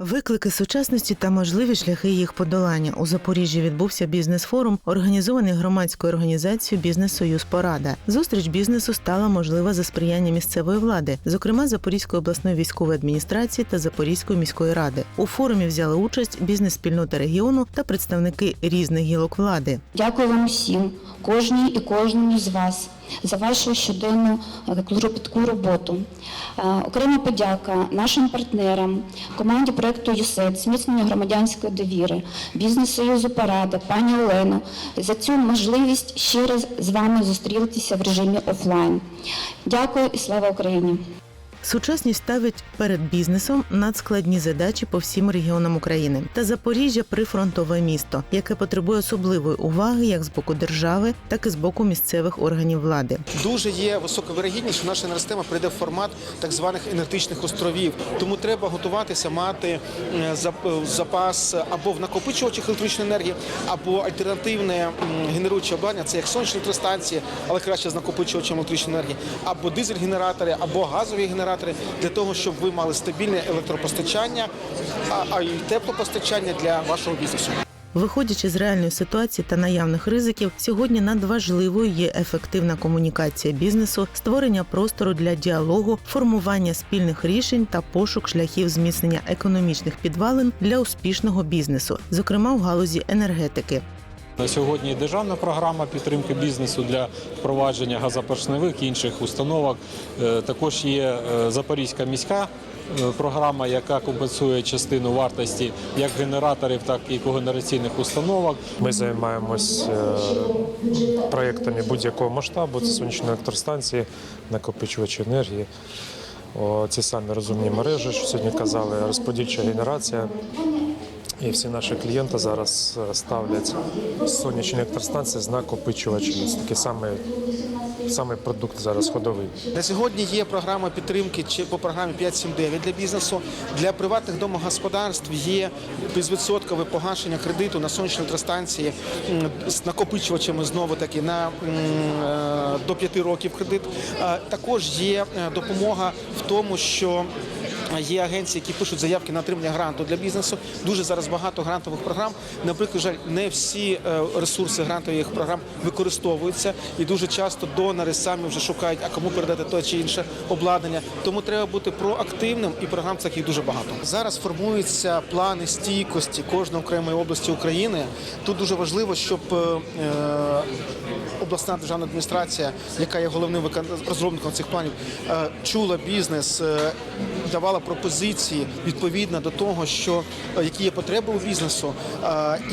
Виклики сучасності та можливі шляхи їх подолання у Запоріжжі відбувся бізнес-форум, організований громадською організацією Бізнес-Союз Порада. Зустріч бізнесу стала можлива за сприяння місцевої влади, зокрема Запорізької обласної військової адміністрації та Запорізької міської ради. У форумі взяли участь бізнес-спільнота регіону та представники різних гілок влади. Дякую вам всім, кожній і кожному з вас за вашу щоденну клопітку роботу. Е, Окрема подяка нашим партнерам, команді проєкту ЮСЕД, зміцнення громадянської довіри, бізнес-союзу Парада, пані Олено, за цю можливість ще раз з вами зустрітися в режимі офлайн. Дякую і слава Україні! Сучасність ставить перед бізнесом надскладні задачі по всім регіонам України. Та Запоріжжя прифронтове місто, яке потребує особливої уваги як з боку держави, так і з боку місцевих органів влади. Дуже є висока вирогідність, що наша енергосистема прийде в формат так званих енергетичних островів. Тому треба готуватися мати е, запас або в накопичувачах електричної енергії, або альтернативне генеруюче обладнання, це як сонячні електростанції, але краще з накопичувачем електричної енергії, або дизель-генератори, або газові генератори для того, щоб ви мали стабільне електропостачання, а й теплопостачання для вашого бізнесу. Виходячи з реальної ситуації та наявних ризиків, сьогодні надважливою є ефективна комунікація бізнесу, створення простору для діалогу, формування спільних рішень та пошук шляхів зміцнення економічних підвалин для успішного бізнесу, зокрема в галузі енергетики. На сьогодні державна програма підтримки бізнесу для впровадження газопоршневих і інших установок. Е, Також є е, Запорізька міська е, програма, яка компенсує частину вартості як генераторів, так і когенераційних установок. Ми займаємось е, проєктами будь-якого масштабу. Це сонячні електростанції, накопичувачі енергії. Ці самі розумні мережі, що сьогодні казали, розподільча генерація. І всі наші клієнти зараз е, ставлять сонячні електростанції з накопичувачами. Це такий самий, самий продукт зараз ходовий. На сьогодні є програма підтримки чи по програмі 579 для бізнесу. Для приватних домогосподарств є безвідсоткове погашення кредиту на сонячні електростанції з накопичувачами знову таки на е, до 5 років кредит. Також є е, допомога в тому, що Є агенції, які пишуть заявки на отримання гранту для бізнесу. Дуже зараз багато грантових програм. Наприклад, жаль, не всі е, ресурси грантових програм використовуються, і дуже часто донори самі вже шукають, а кому передати те чи інше обладнання. Тому треба бути проактивним, і програм таких дуже багато. Зараз формуються плани стійкості кожної окремої області України. Тут дуже важливо, щоб е, е, обласна державна адміністрація, яка є головним розробником цих планів, е, чула бізнес, е, давала пропозиції відповідно до того, що е, які є потреби у бізнесу,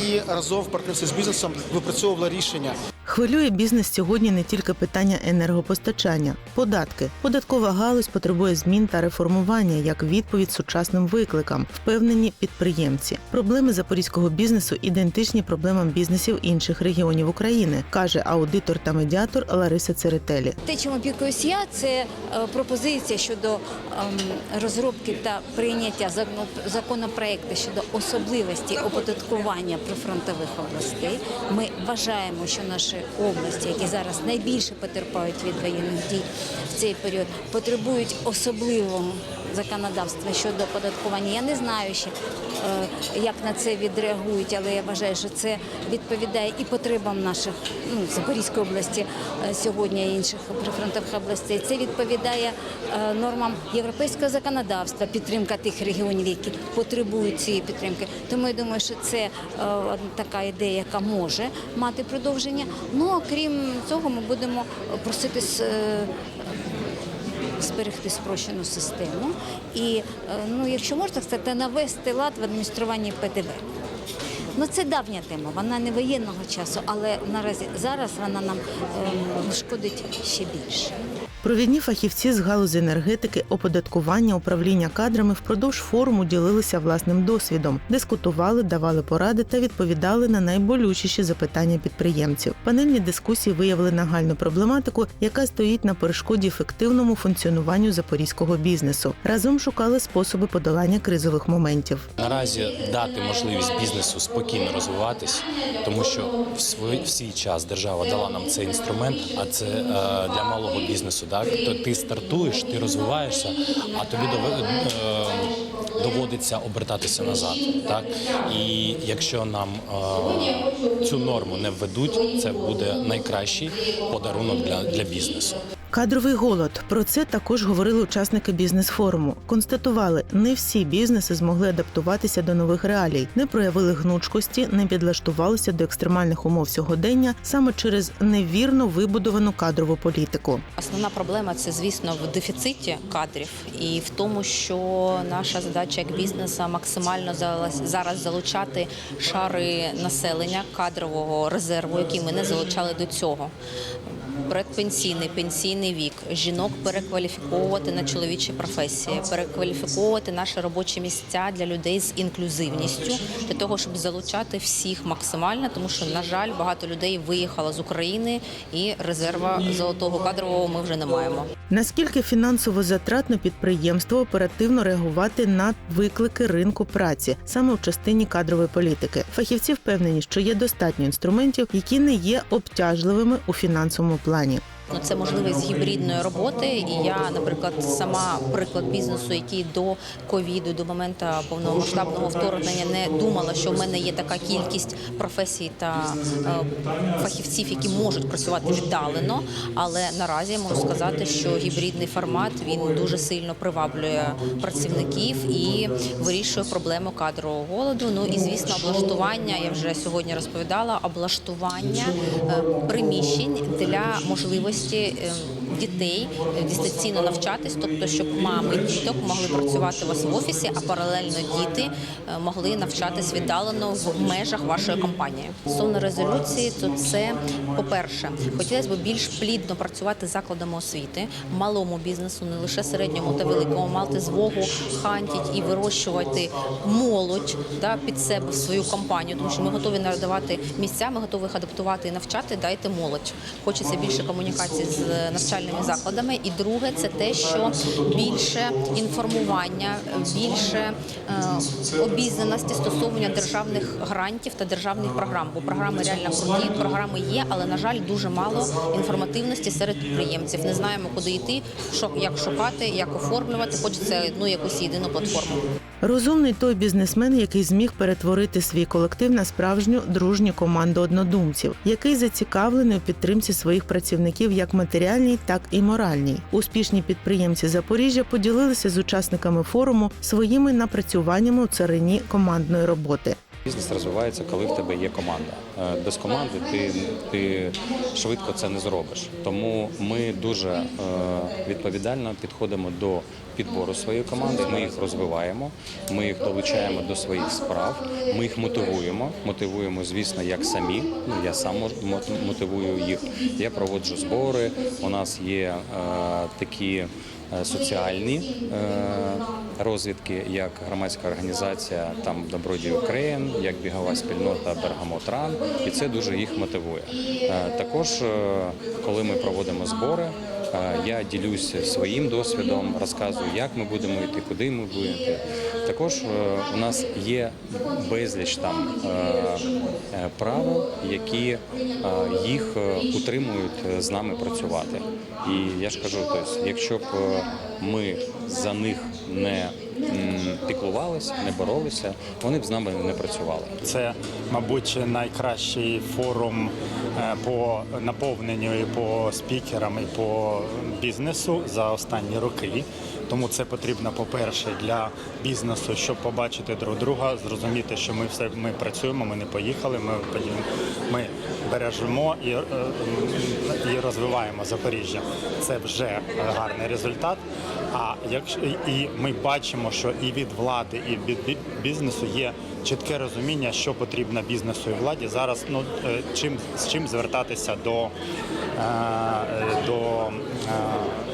і разом в партнерстві з бізнесом випрацьовувала рішення. Хвилює бізнес сьогодні не тільки питання енергопостачання, податки. Податкова галузь потребує змін та реформування як відповідь сучасним викликам, впевнені підприємці. Проблеми запорізького бізнесу ідентичні проблемам бізнесів інших регіонів України, каже аудитор та медіатор Лариса Церетелі. Те, чим опікуюсь я, це е, пропозиція щодо ем, розробки та прийняття закон- законопроекту щодо особливості оподаткування прифронтових областей. Ми вважаємо, що наші області, які зараз найбільше потерпають від воєнних дій в цей період, потребують особливого законодавства щодо оподаткування. Я не знаю ще, е, як на це відреагують, але я вважаю, що це відповідає і потребам наших ну, Запорізької області е, сьогодні і інших прифронтових областей. Це відповідає е, нормам європейського законодавства, підтримка тих регіонів, які потребують цієї підтримки. Тому я думаю, що це така ідея, яка може мати продовження. Ну а цього, ми будемо просити зберегти спрощену систему і, е, ну, якщо можна сказати, навести лад в адмініструванні ПДВ. Ну це давня тема, вона не воєнного часу, але наразі зараз вона нам ем, шкодить ще більше. Провідні фахівці з галузі енергетики, оподаткування, управління кадрами впродовж форуму ділилися власним досвідом, дискутували, давали поради та відповідали на найболючіші запитання підприємців. Панельні дискусії виявили нагальну проблематику, яка стоїть на перешкоді ефективному функціонуванню запорізького бізнесу. Разом шукали способи подолання кризових моментів. Наразі дати можливість бізнесу спокійно розвиватись, тому що в свій, час держава дала нам цей інструмент, а це е, для малого бізнесу. Так? То ти стартуєш, ти розвиваєшся, а тобі е, доводиться обертатися назад. Так і якщо нам е, цю норму не введуть, це буде найкращий подарунок для, для бізнесу. Кадровий голод. Про це також говорили учасники бізнес-форуму. Констатували, не всі бізнеси змогли адаптуватися до нових реалій, не проявили гнучкості, не підлаштувалися до екстремальних умов сьогодення саме через невірно вибудовану кадрову політику. Основна проблема це, звісно, в дефіциті кадрів і в тому, що наша задача як бізнеса максимально зараз- залучати шари населення кадрового резерву, який ми не залучали до цього. Предпенсійний, пенсійний вік, жінок перекваліфіковувати на чоловічі професії, перекваліфіковувати наші робочі місця для людей з інклюзивністю, для того, щоб залучати всіх максимально, тому що, на жаль, багато людей виїхало з України і резерва золотого кадрового ми вже не маємо. Наскільки фінансово затратно підприємство оперативно реагувати на виклики ринку праці саме в частині кадрової політики? Фахівці впевнені, що є достатньо інструментів, які не є обтяжливими у фінансовому плані образованию – Ну, це можливість гібридної роботи. І я, наприклад, сама приклад бізнесу, який до ковіду, до моменту повномасштабного вторгнення, не думала, що в мене є така кількість професій та е, фахівців, які можуть працювати віддалено. Але наразі я можу сказати, що гібридний формат він дуже сильно приваблює працівників і вирішує проблему кадрового голоду. Ну і звісно, облаштування. Я вже сьогодні розповідала облаштування е, приміщень для можливості е, дітей е, дистанційно навчатись, тобто щоб мами діток могли працювати у вас в офісі, а паралельно діти е, могли навчатись віддалено в межах вашої компанії. Стосовно резолюції, то це по-перше, хотілося б більш плідно працювати з закладами освіти, малому бізнесу, не лише середньому та великому, мати змогу хантіть і вирощувати молодь да, під себе в свою компанію, тому що ми готові надавати місця, ми готові їх адаптувати і навчати. Дайте молодь. Хочеться більше комунікації з навчальними закладами. І друге, це те, що більше інформування, більше е, обізнаності стосовно державних грантів та державних програм. Бо програми реально круті, програми є, але на жаль, дуже мало інформативності серед підприємців. Не знаємо, куди йти, що як шукати, як оформлювати. Хочеться одну якусь єдину платформу. Розумний той бізнесмен, який зміг перетворити свій колектив на справжню дружню команду однодумців, який зацікавлений у підтримці своїх працівників як матеріальній, так і моральній. Успішні підприємці Запоріжжя поділилися з учасниками форуму своїми напрацюваннями у царині командної роботи. Бізнес розвивається, коли в тебе є команда. Е, Без команди ти, ти швидко це не зробиш. Тому ми дуже е, відповідально підходимо до підбору своєї команди. Ми їх розвиваємо, ми їх долучаємо до своїх справ, ми їх мотивуємо. Мотивуємо, звісно, як самі. Ну я сам мотивую їх. Я проводжу збори. У нас є е, такі соціальні розвідки, як громадська організація там Добродій Україн, як бігова спільнота Бергамотран, і це дуже їх мотивує. Е, Також, е, коли ми проводимо збори. Я ділюся своїм досвідом, розказую, як ми будемо йти, куди ми будемо йти. Також е, у нас є безліч там е, е, правил, які їх утримують з нами працювати. І я ж кажу, тобто, якщо б ми за них не піклувалися, не боролися, вони б з нами не працювали. Це, мабуть, найкращий форум е, по наповненню і по спікерам і по бізнесу за останні роки. Тому це потрібно, по-перше, для бізнесу, щоб побачити друг друга, зрозуміти, що ми все ми працюємо, ми не поїхали. Ми ми бережемо і, е, і розвиваємо Запоріжжя. Це вже гарний результат. А якщо і ми бачимо, що і від влади, і від бізнесу є чітке розуміння, що потрібно бізнесу і владі зараз. Ну е, чим з чим звертатися до, е, е, до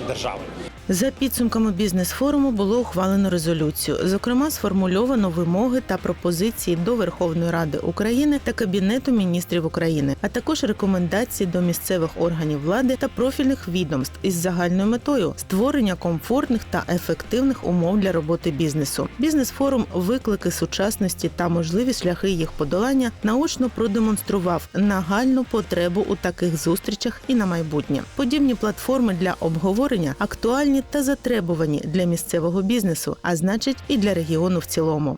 держави. За підсумками бізнес-форуму було ухвалено резолюцію. Зокрема, сформульовано вимоги та пропозиції до Верховної Ради України та Кабінету міністрів України, а також рекомендації до місцевих органів влади та профільних відомств із загальною метою створення комфортних та ефективних умов для роботи бізнесу. Бізнес-форум виклики сучасності та можливі шляхи їх подолання наочно продемонстрував нагальну потребу у таких зустрічах і на майбутнє. Подібні платформи для обговорення актуальні актуальні та затребувані для місцевого бізнесу, а значить і для регіону в цілому.